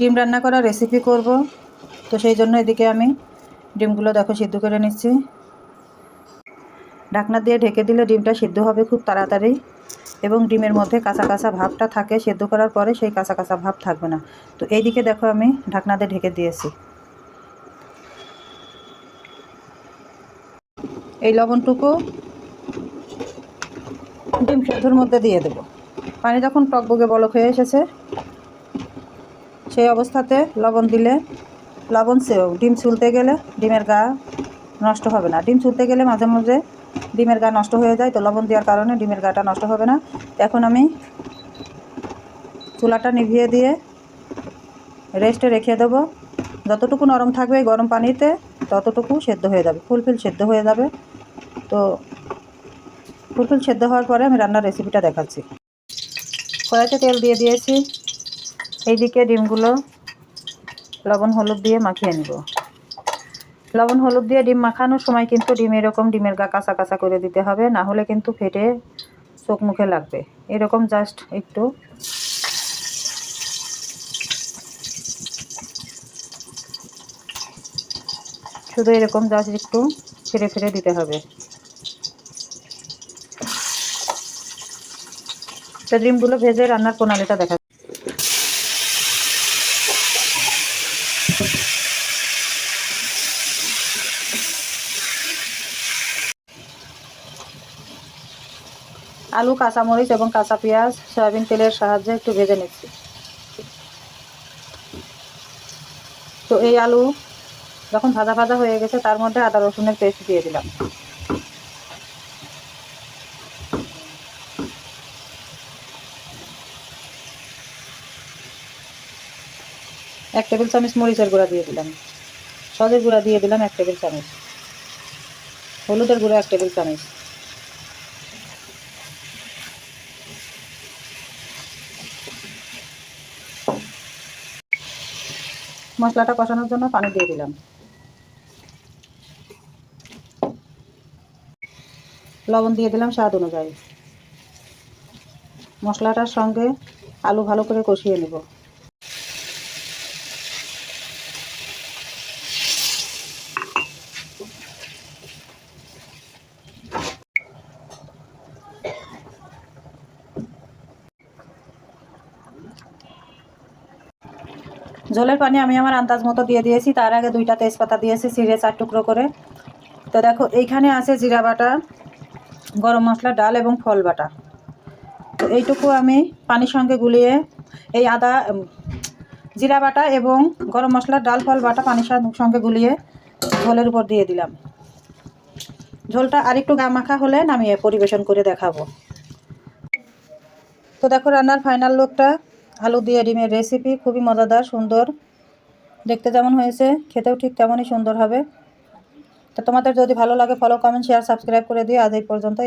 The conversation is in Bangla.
ডিম রান্না করার রেসিপি করব। তো সেই জন্য এদিকে আমি ডিমগুলো দেখো সিদ্ধ করে নিচ্ছি। ঢাকনা দিয়ে ঢেকে দিলে ডিমটা সিদ্ধ হবে খুব তাড়াতাড়ি এবং ডিমের মধ্যে কাঁচা কাঁচা ভাবটা থাকে, সেদ্ধ করার পরে সেই কাঁচা কাঁচা ভাব থাকবে না। তো এইদিকে দেখো আমি ঢাকনা দিয়ে ঢেকে দিয়েছি। এই লবণটুকু ডিম সেদ্ধর মধ্যে দিয়ে দেবো। পানি যখন টকবগে বলক হয়ে এসেছে সেই অবস্থাতে লবণ দিলে, লবণ ডিম ছুলতে গেলে ডিমের গা নষ্ট হবে না। ডিম ছুলতে গেলে মাঝে মাঝে ডিমের গা নষ্ট হয়ে যায়, তো লবণ দেওয়ার কারণে ডিমের গাটা নষ্ট হবে না। এখন আমি চুলাটা নিভিয়ে দিয়ে রেস্টে রেখে দেবো। যতটুকু নরম থাকবে গরম পানিতে, ততটুকু সেদ্ধ হয়ে যাবে। ফুলফিল সেদ্ধ হয়ে যাবে। তো ফুলফিল সেদ্ধ হওয়ার পরে আমি রান্নার রেসিপিটা দেখাচ্ছি। কড়াইতে তেল দিয়ে দিয়েছি। এইদিকে ডিমগুলো লবণ, হলুদ দিয়ে মাখিয়ে নিব। লবণ, হলুদ দিয়ে ডিম মাখানোর সময় কিন্তু ডিম এরকম ডিমের গা কাঁচা কাঁচা করে দিতে হবে, না হলে কিন্তু ফেটে চোখ মুখে লাগবে। এরকম জাস্ট একটু। শুধু এরকম জাস্ট একটু ফিরে ফিরে দিতে হবে। তো ডিমগুলো ভেজে রান্নার প্রণালীটা দেখা আলু, কাঁচামরিচ এবং কাঁচা পেঁয়াজ, সয়াবিন তেলের সাহায্যে একটু ভেজে নিচ্ছি। তো এই আলু যখন ভাজা ভাজা হয়ে গেছে, তার মধ্যে আদা, রসুনের পেস্ট দিয়ে দিলাম। এক টেবিল চামচ মরিচের গুঁড়া দিয়ে দিলাম। সজের গুঁড়া দিয়ে দিলাম এক টেবিল চামচ। হলুদের গুঁড়া এক টেবিল চামচ। মশলাটা কষানোর জন্য পানি দিয়ে দিলাম। লবণ দিয়ে দিলাম স্বাদ অনুযায়ী। মশলাটার সঙ্গে আলু ভালো করে কষিয়ে নেব। ঝোলের পানি আমি আমার আন্দাজ মতো দিয়ে দিয়েছি। তার আগে দুইটা তেজপাতা দিয়েছি সিঁড়ে চার টুকরো করে। তো দেখো, এইখানে আছে জিরা বাটা, গরম মশলা, ডাল এবং ফল বাটা। তো এইটুকু আমি পানির সঙ্গে গুলিয়ে এই আদা জিরা বাটা এবং গরম মশলা, ডাল, ফল বাটা পানির সঙ্গে গুলিয়ে ঝোলের উপর দিয়ে দিলাম। ঝোলটা আরেকটু গা মাখা হলে নামিয়ে পরিবেশন করে দেখাবো। তো দেখো, রান্নার ফাইনাল লুকটা আলু দিয়ে ডিমের রেসিপি খুবই মজাদার, সুন্দর। দেখতে যেমন হয়েছে, খেতেও ঠিক তেমনই সুন্দর হবে। তো তোমাদের যদি ভালো লাগে ফলো কমেন্ট শেয়ার সাবস্ক্রাইব করে দিও। আজ এই পর্যন্তই।